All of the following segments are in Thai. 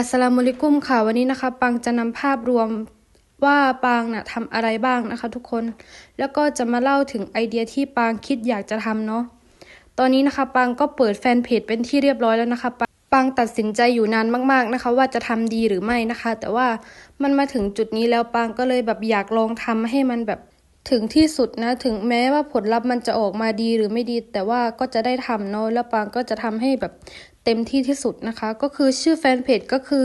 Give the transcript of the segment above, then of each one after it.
อัสลามุลัยกุมค่ะ วันนี้นะคะปังจะนำภาพรวมว่าปังน่ะทำอะไรบ้างนะคะทุกคน แล้วก็จะมาเล่าถึงไอเดียที่ปังคิดอยากจะทำเนาะ ตอนนี้นะคะปังก็เปิดแฟนเพจเป็นที่เรียบร้อยแล้วนะคะปังปังตัดสินใจอยู่นานมาก ๆนะคะ ว่าจะทำดีหรือไม่นะคะ แต่ว่ามันมาถึงจุดนี้แล้วปังก็เลยแบบอยากลองทำให้มันแบบถึงที่สุดนะ ถึงแม้ว่าผลลัพธ์มันจะออกมาดีหรือไม่ดี แต่ว่าก็จะได้ทำเนาะแล้วปังก็จะทำให้แบบ เต็มที่ที่สุดนะคะ ก็คือชื่อแฟนเพจก็คือ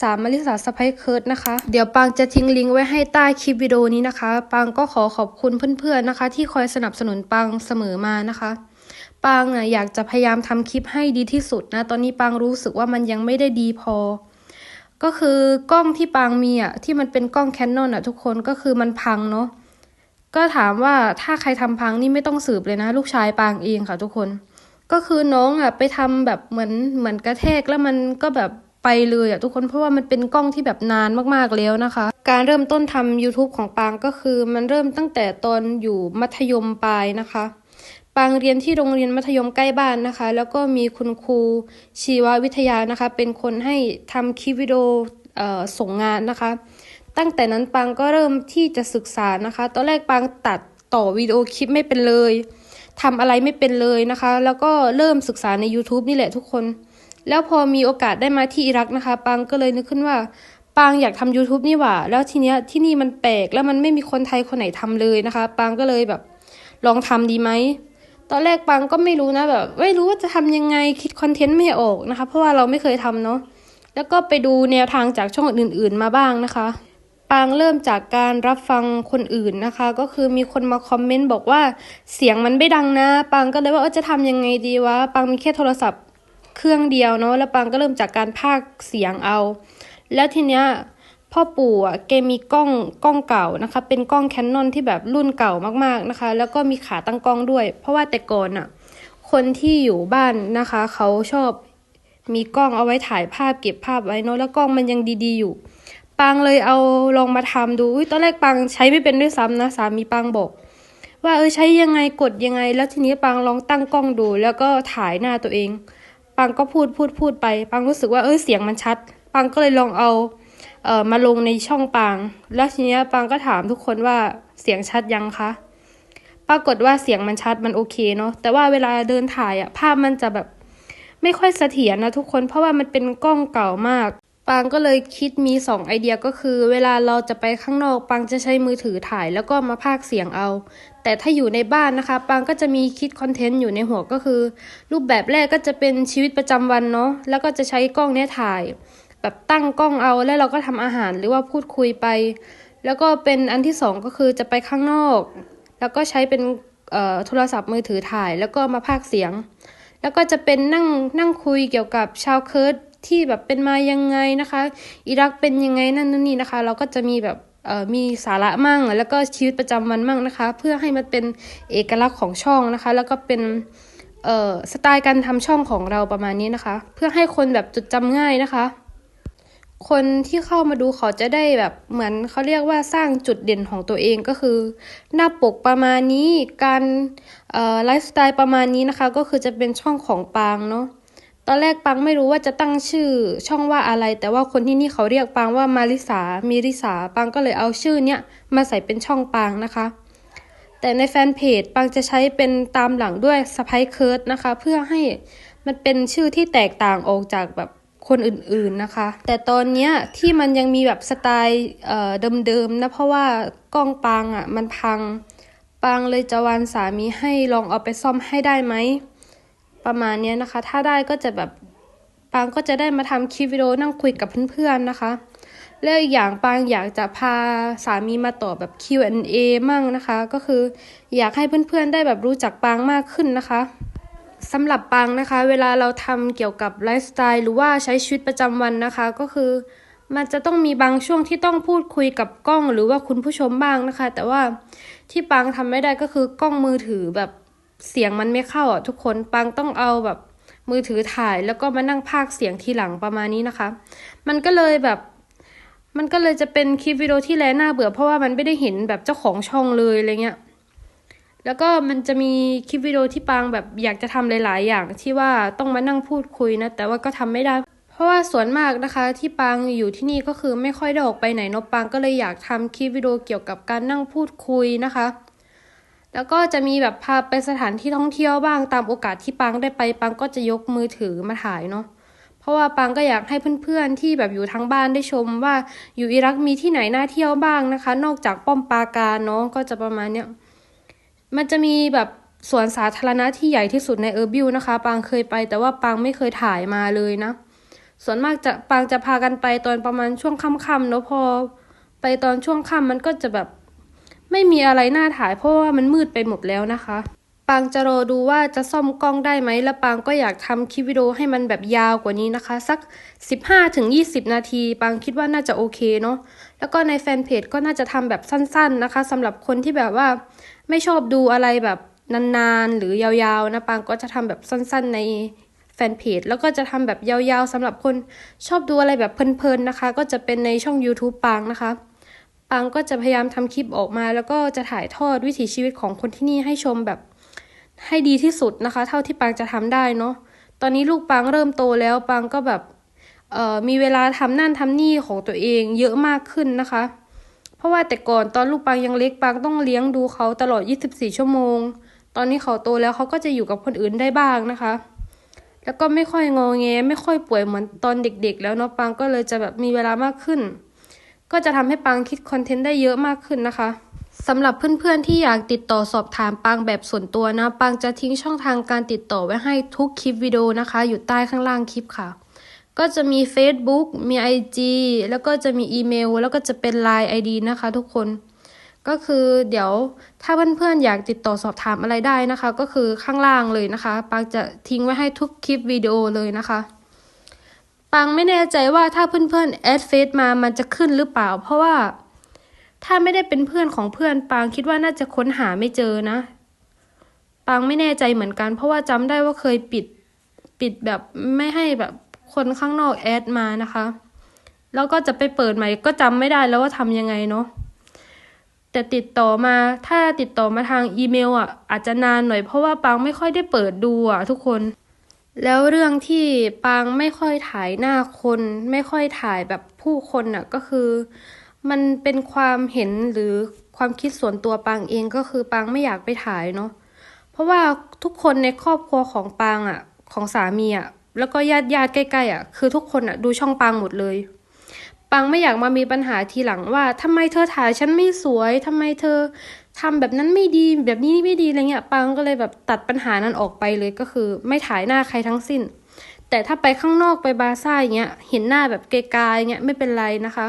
สามมาริสาสไปเคิร์ดนะคะ เดี๋ยวปังจะทิ้งลิงก์ไว้ให้ใต้คลิปวิดีโอนี้นะคะปังก็ขอขอบคุณเพื่อนๆนะคะ ที่คอยสนับสนุนปังเสมอมานะคะปังอะอยากจะพยายามทำคลิปให้ดีที่สุดนะ ตอนนี้ปังรู้สึกว่ามันยังไม่ได้ดีพอ ก็คือกล้องที่ปังมีอะที่มันเป็นกล้องแคนนอนอะทุกคนก็คือมันพังเนาะก็ถามว่าถ้าใครทำพังนี่ไม่ต้องสืบเลยนะ ลูกชายปังเองค่ะทุกคน ก็คือน้องอะไปทำแบบเหมือนเหมือนกระแทกแล้วมันก็แบบไปเลยอะทุกคนเพราะว่ามันเป็นกล้องที่แบบนานมากๆแล้วนะคะ การเริ่มต้นทำ YouTube ของปางก็คือ มันเริ่มตั้งแต่ตอนอยู่มัธยมปลายนะคะปางเรียนที่โรงเรียนมัธยมใกล้บ้านนะคะ แล้วก็มีคุณครูชีววิทยานะคะ เป็นคนให้ทำคลิปวิดีโอส่งงานนะคะ ตั้งแต่นั้นปังก็เริ่มที่จะศึกษานะคะ ตอนแรกปังตัดต่อวิดีโอคลิปไม่เป็นเลย ทำอะไรไม่เป็นเลยนะคะ แล้วก็เริ่มศึกษาใน YouTube นี่แหละทุกคน แล้วพอมีโอกาสได้มาที่อิรักนะคะปังก็เลยนึกขึ้นว่าปังอยากทำ YouTube นี่หว่า แล้วทีเนี้ยที่นี่มันแปลกแล้วมันไม่มีคนไทยคนไหนทำเลยนะคะปังก็เลยแบบลองทำดีไหมตอนแรกปังก็ไม่รู้นะแบบไม่รู้ว่าจะทำยังไงคิดคอนเทนต์ไม่ออกนะคะ เพราะว่าเราไม่เคยทำเนาะแล้วก็ไปดูแนวทางจากช่องอื่นๆมาบ้างนะคะ ปางเริ่มจากการรับฟังคนอื่นนะคะ ก็คือมีคนมาคอมเมนต์บอกว่าเสียงมันไม่ดังนะ ปางก็เลยว่าเออจะทำยังไงดีวะปางมีแค่โทรศัพท์เครื่องเดียวเนาะแล้วปางก็เริ่มจากการพากเสียงเอา แล้วทีเนี้ยพ่อปู่อะแกมีกล้องกล้องเก่านะคะ เป็นกล้องแคนนอนที่แบบรุ่นเก่ามากๆนะคะ แล้วก็มีขาตั้งกล้องด้วย เพราะว่าแต่ก่อนอะคนที่อยู่บ้านนะคะ เขาชอบมีกล้องเอาไว้ถ่ายภาพเก็บภาพไว้เนาะแล้วกล้องมันยังดีๆอยู่ ปังเลยเอาลองมาทำดูตอนแรกปังใช้ไม่เป็นด้วยซ้ำนะสามีปังบอก ว่าเออใช้ยังไงกดยังไง แล้วทีนี้ปังลองตั้งกล้องดู แล้วก็ถ่ายหน้าตัวเอง ปังก็พูดพูดพูดไป ปังรู้สึกว่าเออเสียงมันชัด ปังก็เลยลองเอาเอ่อมาลงในช่องปัง แล้วทีนี้ปังก็ถามทุกคนว่าเสียงชัดยังคะปรากฏว่าเสียงมันชัดมันโอเคเนาะแต่ว่าเวลาเดินถ่ายอะภาพมันจะแบบไม่ค่อยเสถียรนะทุกคนเพราะว่ามันเป็นกล้องเก่ามาก ปางก็เลยคิดมีสองไอเดียก็คือ เวลาเราจะไปข้างนอกปังจะใช้มือถือถ่ายแล้วก็มาพากเสียงเอา แต่ถ้าอยู่ในบ้านนะคะปังก็จะมีคิดคอนเทนต์อยู่ในหัวก็คือ รูปแบบแรกก็จะเป็นชีวิตประจำวันเนาะแล้วก็จะใช้กล้องเนี้ยถ่าย แบบตั้งกล้องเอาแล้วเราก็ทำอาหารหรือว่าพูดคุยไป แล้วก็เป็นอันที่สองก็คือจะไปข้างนอก แล้วก็ใช้เป็นโทรศัพท์มือถือถ่ายแล้วก็มาพากเสียง แล้วก็จะเป็นนั่งนั่งคุยเกี่ยวกับชาวเคิร์ด ที่แบบเป็นมายังไงนะคะ อิรักเป็นยังไงนั่นนู่นนี่นะคะ เราก็จะมีแบบเอ่อมีสาระมั่ง แล้วก็ชีวิตประจำวันมั่งนะคะ เพื่อให้มันเป็นเอกลักษณ์ของช่องนะคะ แล้วก็เป็นเอ่อสไตล์การทำช่องของเราประมาณนี้นะคะ เพื่อให้คนแบบจดจำง่ายนะคะคนที่เข้ามาดูเขาจะได้แบบเหมือนเขาเรียกว่าสร้างจุดเด่นของตัวเองก็คือ หน้าปกประมาณนี้การไลฟ์สไตล์ประมาณนี้นะคะ ก็คือจะเป็นช่องของปางเนาะ ตอนแรกปังไม่รู้ว่าจะตั้งชื่อช่องว่าอะไร แต่ว่าคนที่นี่เขาเรียกปังว่ามาริสามีริสาปังก็เลยเอาชื่อเนี้ยมาใส่เป็นช่องปังนะคะ แต่ในแฟนเพจปังจะใช้เป็นตามหลังด้วยสไปเคิร์ดนะคะ เพื่อให้มันเป็นชื่อที่แตกต่างออกจากแบบคนอื่นๆนะคะ แต่ตอนเนี้ยที่มันยังมีแบบสไตล์เอ่อเดิมๆนะเพราะว่ากล้องปังอะมันพังปังเลยจะวานสามีให้ลองเอาไปซ่อมให้ได้ไหม ประมาณนี้นะคะ ถ้าได้ก็จะแบบปางก็จะได้มาทำคลิปวิดีโอนั่งคุยกับเพื่อนๆนะคะ แล้วอีกอย่างปางอยากจะพาสามีมาตอบแบบ Q&A มั่งนะคะ ก็คืออยากให้เพื่อนๆได้แบบรู้จักปางมากขึ้นนะคะสำหรับปางนะคะ เวลาเราทำเกี่ยวกับไลฟ์สไตล์หรือว่าใช้ชีวิตประจำวันนะคะ ก็คือ มันจะต้องมีบางช่วงที่ต้องพูดคุยกับกล้องหรือว่าคุณผู้ชมบ้างนะคะ แต่ว่าที่ปางทำไม่ได้ก็คือกล้องมือถือแบบ เสียงมันไม่เข้าอะทุกคนปางต้องเอาแบบมือถือถ่ายแล้วก็มานั่งพากเสียงทีหลังประมาณนี้นะคะ มันก็เลยแบบมันก็เลยจะเป็นคลิปวิดีโอที่แลน่าเบื่อเพราะว่ามันไม่ได้เห็นแบบเจ้าของช่องเลยอะไรเงี้ย แล้วก็มันจะมีคลิปวิดีโอที่ปางแบบอยากจะทำหลาย ๆ อย่างที่ว่าต้องมานั่งพูดคุยนะ แต่ว่าก็ทำไม่ได้ เพราะว่าส่วนมากนะคะที่ปางอยู่ที่นี่ก็คือไม่ค่อยได้ออกไปไหนนอะปางก็เลยอยากทำคลิปวิดีโอเกี่ยวกับการนั่งพูดคุยนะคะ แล้วก็จะมีแบบพาไปสถานที่ท่องเที่ยวบ้างตามโอกาสที่ปังได้ไปปังก็จะยกมือถือมาถ่ายเนาะเพราะว่าปังก็อยากให้เพื่อนๆที่แบบอยู่ทางบ้านได้ชมว่าอยู่อิรักมีที่ไหนน่าเที่ยวบ้างนะคะ นอกจากป้อมปราการเนาะก็จะประมาณเนี้ยมันจะมีแบบสวนสาธารณะที่ใหญ่ที่สุดในเออร์บิลนะคะปังเคยไปแต่ว่าปังไม่เคยถ่ายมาเลยนะ ส่วนมากจะปางจะพากันไปตอนประมาณช่วงค่ำๆเนอะพอ ไปตอนช่วงค่ำมันก็จะแบบ ไม่มีอะไรน่าถ่ายเพราะว่ามันมืดไปหมดแล้วนะคะ ปางจะรอดูว่าจะซ่อมกล้องได้ไหม แล้วปางก็อยากทำคลิปวิดีโอให้มันแบบยาวกว่านี้นะคะ สัก 15-20 นาที ปางคิดว่าน่าจะโอเคเนาะ แล้วก็ในแฟนเพจก็น่าจะทำแบบสั้น ๆนะคะสำหรับคนที่แบบว่าไม่ชอบดูอะไรแบบนานๆ หรือยาวๆนะปางก็จะทำแบบสั้นๆในแฟนเพจแล้วก็จะทำแบบยาวๆสำหรับคนชอบดูอะไรแบบเพลินๆนะคะ ก็จะเป็นในช่อง YouTube ปางนะคะ ปังก็จะพยายามทำคลิปออกมา แล้วก็จะถ่ายทอดวิถีชีวิตของคนที่นี่ให้ชมแบบให้ดีที่สุดนะคะ เท่าที่ปังจะทำได้เนาะตอนนี้ลูกปังเริ่มโตแล้วปังก็แบบเอ่อมีเวลาทำนั่นทำนี่ของตัวเองเยอะมากขึ้นนะคะ เพราะว่าแต่ก่อนตอนลูกปังยังเล็กปังต้องเลี้ยงดูเขาตลอด 24 ชั่วโมง ตอนนี้เขาโตแล้วเขาก็จะอยู่กับคนอื่นได้บ้างนะคะ แล้วก็ไม่ค่อยงอแงไม่ค่อยป่วยเหมือนตอนเด็ก ๆ แล้วเนาะปังก็เลยจะแบบมีเวลามากขึ้น ก็จะทำให้ปังคิดคอนเทนต์ได้เยอะมากขึ้นนะคะสำหรับเพื่อนๆที่อยากติดต่อสอบถามปังแบบส่วนตัวนะ ปังจะทิ้งช่องทางการติดต่อไว้ให้ทุกคลิปวิดีโอนะคะ อยู่ใต้ข้างล่างคลิปค่ะ ก็จะมี Facebook มี IG แล้วก็จะมีอีเมล แล้วก็จะเป็น Line ID นะคะ ทุกคน ก็คือเดี๋ยวถ้าเพื่อนๆอยากติดต่อสอบถามอะไรได้นะคะ ก็คือข้างล่างเลยนะคะ ปังจะทิ้งไว้ให้ทุกคลิปวิดีโอเลยนะคะ ปังไม่แน่ใจว่าถ้าเพื่อนๆแอดเฟซมามันจะขึ้นหรือเปล่า เพราะว่าถ้าไม่ได้เป็นเพื่อนของเพื่อนปางคิดว่าน่าจะค้นหาไม่เจอนะปางไม่แน่ใจเหมือนกัน เพราะว่าจำได้ว่าเคยปิดปิดแบบไม่ให้แบบคนข้างนอกแอดมานะคะ แล้วก็จะไปเปิดใหม่ก็จำไม่ได้แล้วว่าทำยังไงเนาะแต่ติดต่อมาถ้าติดต่อมาทางอีเมลอะอาจจะนานหน่อยเพราะว่าปางไม่ค่อยได้เปิดดูอะทุกคน แล้วเรื่องที่ปางไม่ค่อยถ่ายหน้าคน ไม่ค่อยถ่ายแบบผู้คนน่ะก็คือ มันเป็นความเห็นหรือความคิดส่วนตัวปางเองก็คือปางไม่อยากไปถ่ายเนาะเพราะว่าทุกคนในครอบครัวของปางอะของสามีอะแล้วก็ญาติญาติใกล้ๆอะคือทุกคนอะดูช่องปางหมดเลย ปังไม่อยากมามีปัญหาทีหลังว่าทำไมเธอถ่ายฉันไม่สวยทำไมเธอ ทำแบบนั้นไม่ดีแบบนี้ไม่ดีอะไรเงี้ยปังก็เลยแบบตัดปัญหานั้นออกไปเลยก็คือ ไม่ถ่ายหน้าใครทั้งสิ้น แต่ถ้าไปข้างนอกไปบาซ่าอย่างเงี้ยเห็นหน้าแบบไกลๆเงี้ยไม่เป็นไรนะคะ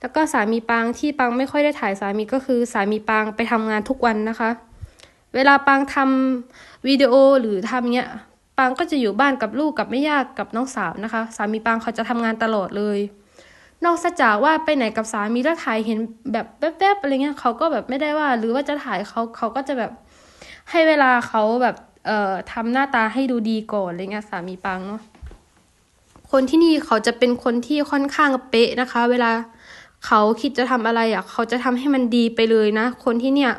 แล้วก็สามีปังที่ปังไม่ค่อยได้ถ่ายสามีก็คือสามีปังไปทำงานทุกวันนะคะ เวลาปังทำวิดีโอหรือทำเงี้ยปังก็จะอยู่บ้านกับลูกกับแม่ย่ากับน้องสาวนะคะ สามีปังเขาจะทำงานตลอดเลย นอกจากว่าไปไหนกับสามีแล้วถ่ายเห็นแบบแวบๆอะไรเงี้ยเขาก็แบบไม่ได้ว่า หรือว่าจะถ่ายเขาเขาก็จะแบบให้เวลาเขาแบบเอ่อทำหน้าตาให้ดูดีก่อนอะไรเงี้ยสามีปังเนาะคนที่นี่เขาจะเป็นคนที่ค่อนข้างเป๊ะนะคะ เวลาเขาคิดจะทำอะไรอะเขาจะทำให้มันดีไปเลยนะ คนที่เนี่ย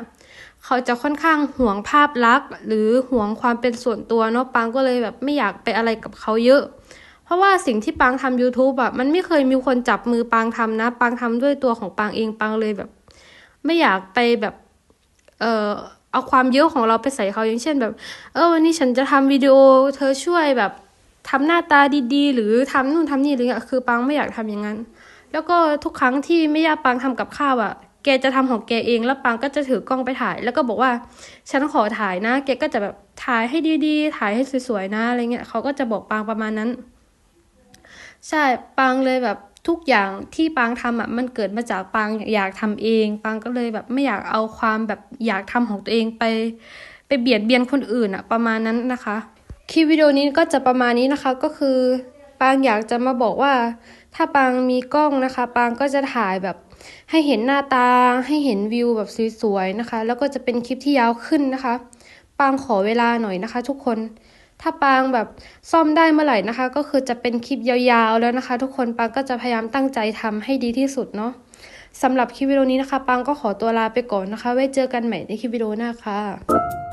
เขาจะค่อนข้างห่วงภาพลักษณ์ หรือห่วงความเป็นส่วนตัวเนาะปังก็เลยแบบไม่อยากไปอะไรกับเขาเยอะ ราะว่าสิ่งที่ปังทำ YouTube อะมันไม่เคยมีคนจับมือปังทำนะ ปังทำด้วยตัวของปังเองปังเลยแบบ ไม่อยากไปแบบเออเอาความเยอะของเราไปใส่เขาอย่างเช่นแบบ เออวันนี้ฉันจะทำวิดีโอ เธอช่วยแบบทำหน้าตาดีๆ หรือทำนู่นทำนี่อะไรเงี้ยคือปังไม่อยากทำอย่างนั้น แล้วก็ทุกครั้งที่ไม่ยาปังทำกับข้าวอะแกจะทำของแกเองแล้วปังก็จะถือกล้องไปถ่าย แล้วก็บอกว่าฉันขอถ่ายนะ แกก็จะแบบถ่ายให้ดีๆ ถ่ายให้สวยๆนะอะไรเงี้ยเขาก็จะบอกปังประมาณนั้น ใช่ปังเลยแบบทุกอย่างที่ปังทำอะมันเกิดมาจากปังอยากทำเองปังก็เลยแบบไม่อยากเอาความแบบอยากทำของตัวเองไป ไปเบียดเบียนคนอื่นอะประมาณนั้นนะคะคลิปวิดีโอนี้ก็จะประมาณนี้นะคะก็คือปังอยากจะมาบอกว่า ถ้าปังมีกล้องนะคะปังก็จะถ่ายแบบให้เห็นหน้าตาให้เห็นวิวแบบสวยๆนะคะ แล้วก็จะเป็นคลิปที่ยาวขึ้นนะคะปังขอเวลาหน่อยนะคะ ทุกคน ถ้าปางแบบซ่อมได้เมื่อไหร่นะคะ ก็คือจะเป็นคลิปยาวๆแล้วนะคะ ทุกคนปางก็จะพยายามตั้งใจทำให้ดีที่สุดเนาะสำหรับคลิปวิดีโอนี้นะคะ ปางก็ขอตัวลาไปก่อนนะคะ ไว้เจอกันใหม่ในคลิปวิดีโอหน้าค่ะ